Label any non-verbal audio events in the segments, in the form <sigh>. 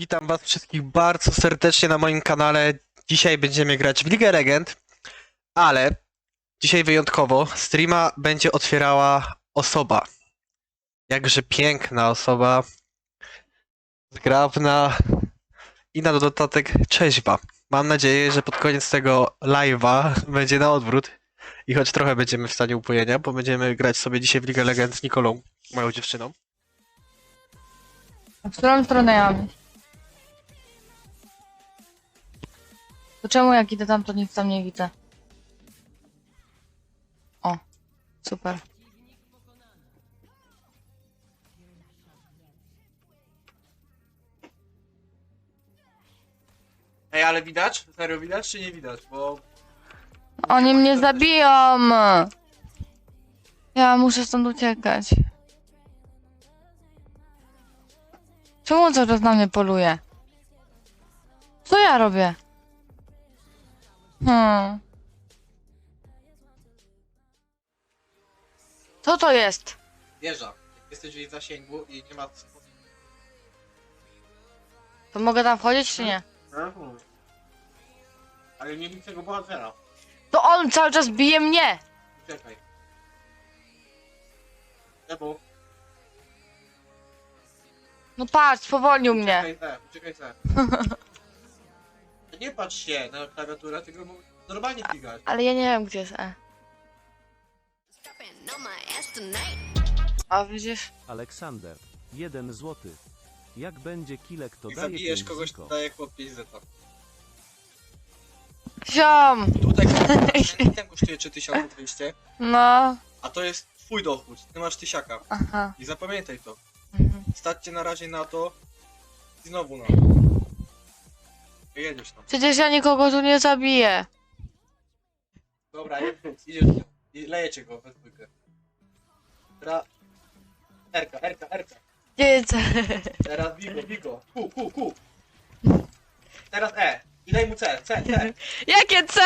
Witam was wszystkich bardzo serdecznie na moim kanale. Dzisiaj będziemy grać w Ligę Legend, ale dzisiaj wyjątkowo streama będzie otwierała osoba. Jakże piękna osoba, zgrabna i na dodatek trzeźwa. Mam nadzieję, że pod koniec tego live'a będzie na odwrót i choć trochę będziemy w stanie upojenia, bo będziemy grać sobie dzisiaj w Ligę Legend z Nikolą, moją dziewczyną. A w którą stronę ja To czemu jak idę tam, to nic tam nie widzę? O, super. Ej, ale widać? Serio widać czy nie widać? Bo Oni mnie zabiją! Ja muszę stąd uciekać. Czemu on cały czas na mnie poluje? Co ja robię? Hmm. Co to jest? wieża. Jak jesteś w jej zasięgu i nie ma... To mogę tam wchodzić czy nie? Ale nie widzę tego bohatera. To on cały czas bije mnie! Czekaj. Lewo. No patrz, spowolnił mnie. Czekaj se, czekaj se. <laughs> Nie patrz się na klawiaturę, tylko mu- normalnie klikać. Ale ja nie wiem gdzie jest E. A widzisz? Aleksander, 1 złoty. Jak będzie kilek, to Jak daje zabijesz pięć kogoś, ziko. to daje chłop 5 zeta. Ziom! Tutaj <laughs> ten kosztuje 3200, No. a to jest twój dochód. Ty masz tysiaka. Aha. I zapamiętaj to. Mhm. Staćcie na razie na to i znowu na. I Jedziesz tam. Przecież ja nikogo tu nie zabiję. Dobra, idziesz i lejecie go we dwójkę. Teraz... Erka, Erka, Erka. Jest? Teraz Bigo, Bigo. Ku, ku, ku. Teraz E. I daj mu C, C, C. Jakie C?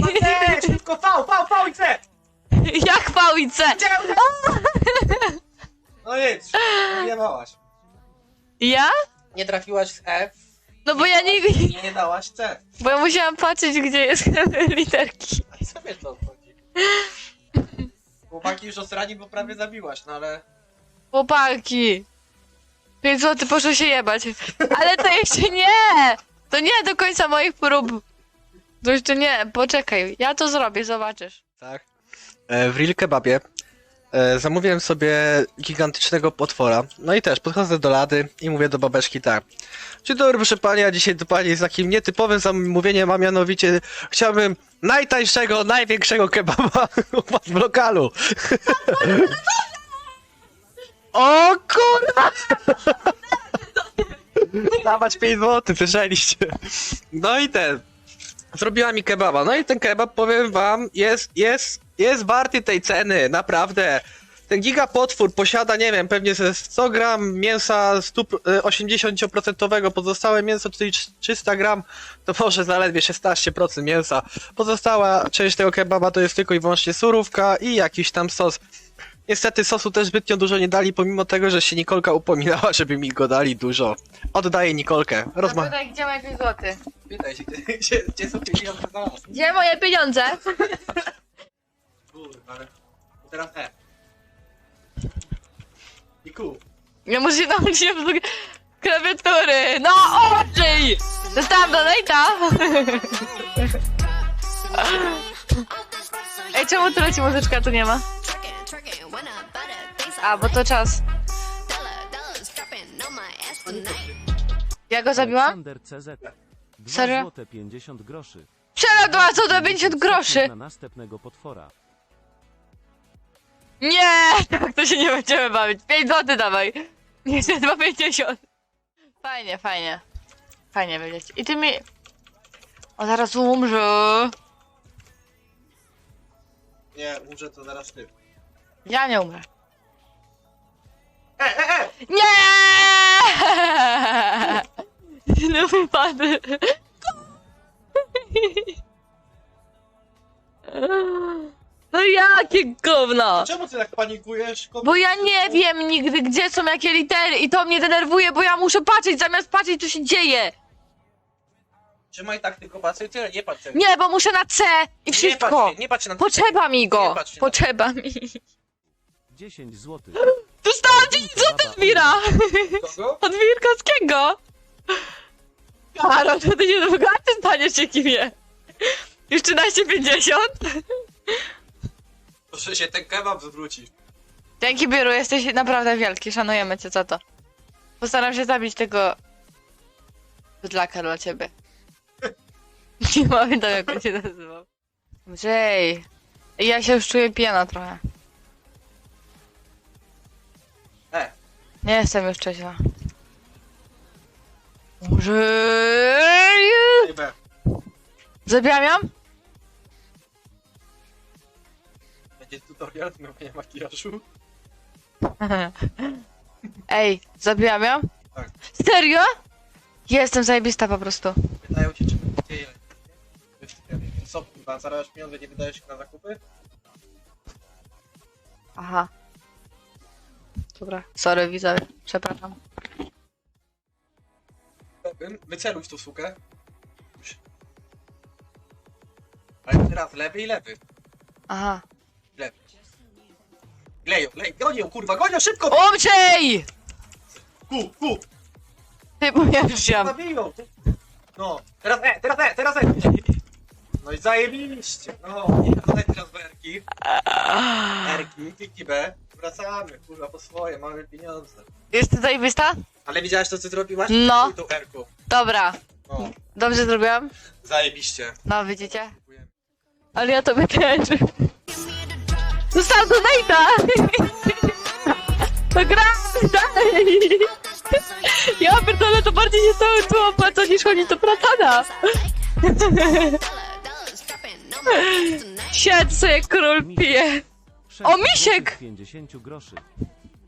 No C, szybko V, V, V i C. Jak V i C? No jedź, wyjebałaś. Ja? Nie trafiłaś z E No bo ja nie... i nie dałaś C. Bo ja musiałam patrzeć gdzie jest <laughs> literki. A sobie to odchodzi. Chłopaki już osrani, bo prawie zabiłaś, no ale... Chłopaki. 5 zł poszło się jebać. Ale to jeszcze nie! To nie do końca moich prób. To jeszcze nie, poczekaj. Ja to zrobię, zobaczysz. Tak. E, w Real Kebabie zamówiłem sobie gigantycznego potwora. No i też podchodzę do lady i mówię do babeczki tak. Dzień dobry, proszę pani, a dzisiaj do pani z takim nietypowym zamówieniem, a mianowicie chciałbym najtańszego, największego kebaba u was <laughs> w lokalu. <laughs> o kurwa! <laughs> Dawać 5 zł, słyszeliście. No i ten. Zrobiła mi kebaba. No i ten kebab, powiem wam, jest, jest, jest warty tej ceny, naprawdę. Ten gigapotwór posiada, nie wiem, pewnie ze 100 gram mięsa 100, e, 80%, pozostałe mięso, czyli 300 gram, to może zaledwie 16% mięsa. Pozostała część tego kebaba to jest tylko i wyłącznie surówka i jakiś tam sos. Niestety sosu też zbytnio dużo nie dali, pomimo tego, że się Nikolka upominała, żeby mi go dali dużo. Oddaję Nikolkę. Rozma... Zapytaj, gdzie moje 5 zł? Pytaj się, gdzie, gdzie, gdzie są pieniądze nas? Gdzie moje pieniądze? <laughs> Ale... Teraz E. I Q. Ja muszę się nauczyć obsługi klawiatury. No, ożyj! Dostałam donate'a. <laughs> Ej, czemu tu leci muzyczka, tu nie ma? A, bo to czas. Ja go zabiłam? Aleksander CZ. 2 Serio? złote 50 groszy. Przeladła co do 50 groszy. Na następnego potwora. Nie, <laughs> tak to się nie będziemy bawić. 5 zł dawaj. <laughs> Jeszcze 2,50. Fajnie, fajnie. Fajnie wiedzieć. I ty mi... O, zaraz umrze. Nie, umrze to zaraz ty. Ja nie umrę. E, e, e! Nie! <laughs> No wypadł. Jakie gówno! Czemu ty tak panikujesz? Kobiet- Bo ja nie wiem nigdy, gdzie są jakie litery i to mnie denerwuje, bo ja muszę patrzeć, zamiast patrzeć, co się dzieje. Trzymaj tak tylko patrzę i tyle, nie patrz. Nie, bo muszę na C i Nie wszystko. patrz, nie patrz na Potrzeba mi Nie go. patrz się na- Potrzeba mi. 10 złotych. Dostałam 10 zł z Mira. Kogo? <laughs> Od Wilkowskiego. Karol, to ty nie bogaty staniesz się kimie. Już 13,50? Proszę się ten kebab zwróci. Dzięki Biuru, jesteś naprawdę wielki, szanujemy cię za to. Postaram się zabić tego... bydlaka dla ciebie. <laughs> Nie pamiętam jak on się nazywał. Andrzej. Ja się już czuję pijana trochę. E, Nie jestem już trzeźwa. Andrzej! Zabijam ją? Tutorial zmywania makijażu. <laughs> Ej, zabijam ją? Tak. Serio? Jestem zajebista po prostu. Pytają cię, czy dzieje. Co, kurwa, zarabiasz pieniądze, nie wydajesz ich na zakupy? Aha. Dobra. Sorry, widzowie. Przepraszam. Wyceluj w tą sukę. Ale teraz lewy i lewy. Aha. Lewy. Gleją, lej, gonią, kurwa, gonią, szybko! Umrzej! Ku, ku! Ty, bo ja już wziąłem. No, teraz E, teraz E, teraz E! No i zajebiście, no. Dodaj teraz B, Erki. Erki, kliknij B. Wracamy, kurwa, po swoje, mamy pieniądze. Jest zajebista? Ale widziałeś to, co zrobiłaś? No. Tą Erką. Dobra. No, Dobrze zrobiłam? zajebiście. No, widzicie? Ale ja tobie też. Zostałam do Nate'a! To gra! Dalej! Ja pierdolę, to bardziej nie stały tu opłaca niż chodzi do pratana. Siedź sobie, król pije. O, misiek! 50 groszy.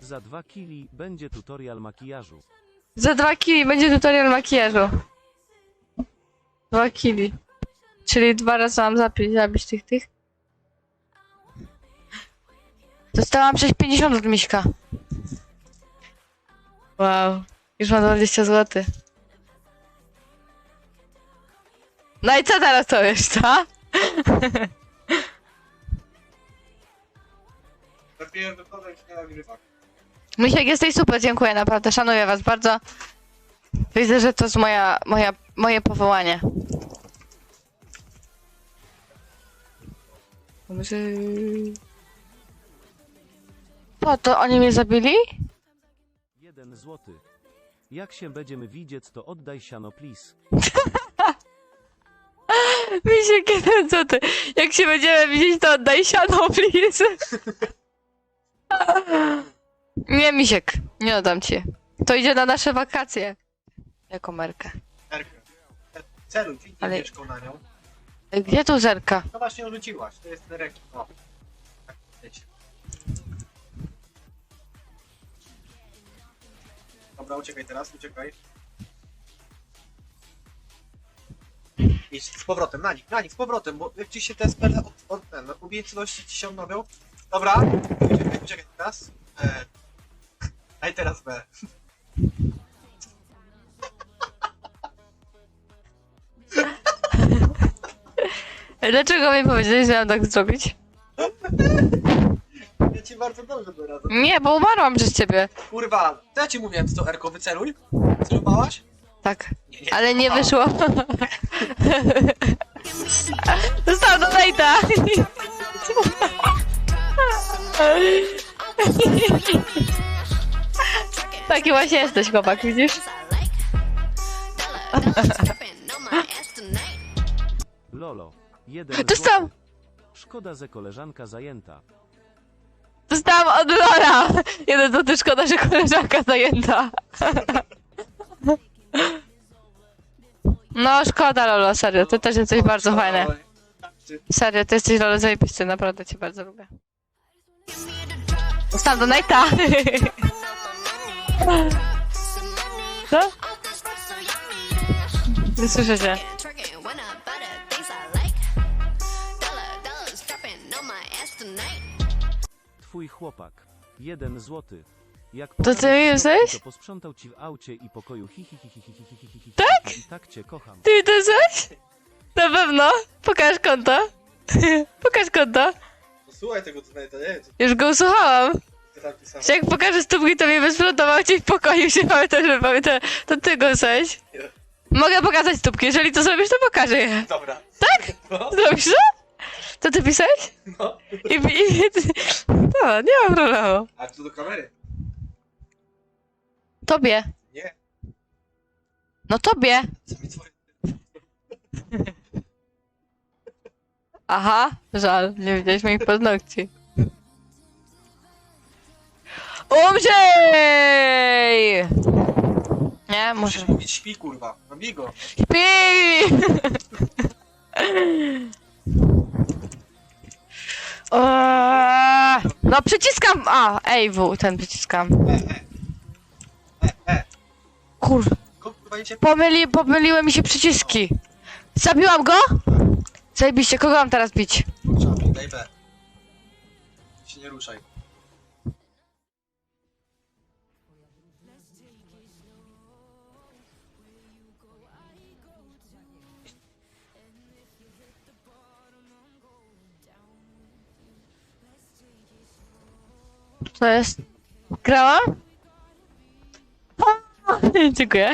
Za 2 kili będzie tutorial makijażu. Za dwa kili będzie tutorial makijażu. Dwa kili. Czyli dwa razy mam zapić, zabić tych, tych. Dostałam 6,50 od Miśka. Wow. Już mam 20 zł. No i co teraz to wiesz, co? Wychodzę się na grywach. Misiek, jesteś super, dziękuję, naprawdę, szanuję was bardzo. Widzę, że to jest moja, moja, moje powołanie. Dobrze. Po to oni mnie zabili? 1 złoty. Jak się będziemy widzieć, to oddaj siano please. <laughs> Misiek, jeden co ty? Jak się będziemy widzieć, to oddaj siano, please. <laughs> Nie, Misiek, nie oddam ci. To idzie na nasze wakacje. Jako merkę. Erkę. Celuj, kliknij Ale- Ale... na nią. Gdzie tu zerka? No właśnie rzuciłaś, to jest ten rekin. O. Tak, wiecie. Dobra, uciekaj teraz, uciekaj. Idź z powrotem, na nich, na nich, z powrotem, bo jak ci się te spele od, od ten, no, umiejętności ci się odnowią. Dobra, uciekaj, uciekaj teraz. E, a i teraz B. Dlaczego mi powiedziałeś, że mam tak zrobić? <laughs> Ci bardzo dobrze. Nie, bo umarłam przez ciebie. Kurwa, to ja ci mówiłem, co Erko, wyceluj. Celowałaś? Tak. Nie, nie. Ale nie wyszło. <laughs> Został do Nate'a. <laughs> Taki właśnie jesteś, chłopak, widzisz? Lolo. 1 Dostałam, złoty. Szkoda, że koleżanka zajęta. Dostałam od Lola. Jeden to ty szkoda, że koleżanka zajęta. No, szkoda, Lolo, serio, ty też jesteś bardzo fajny. Serio, ty jesteś Lolo zajebisty, naprawdę cię bardzo lubię. Ustaw do Nate'a. Co? Nie słyszę cię. Chłopak. Jeden złoty. Jak ty mi stopki, jesteś? To posprzątał ci w aucie i pokoju hi hi hi hi hi hi hi hi Tak? I tak cię kocham. Ty to coś? Na pewno. Pokaż konto. Pokaż konto. Słuchaj tego tutaj, to nie Już go usłuchałam. ty tam pisałeś. Jak pokażę stópki, to mnie bezfrontował ci w pokoju się że pamiętam. To ty go. Nie. Mogę pokazać stópki, jeżeli to zrobisz, to pokażę je. Dobra. Tak? No, Zrobisz to? To ty pisałeś? no. I, i, no, nie ma problemu. A tu do kamery? Tobie. Nie. No tobie. Co mi twoje... Aha, żal, nie widziałeś moich paznokci. Umrzyj! Nie, muszę. Musisz mówić śpi, kurwa. Zabij go. Śpi! No przyciskam! A, ej, W, ten przyciskam. Kur... Pomyli, pomyliły mi się przyciski. Zabiłam go? Zajebiście, kogo mam teraz bić? Czapy, daj B. Się nie ruszaj. Co jest? Grałam? <laughs> Dziękuję.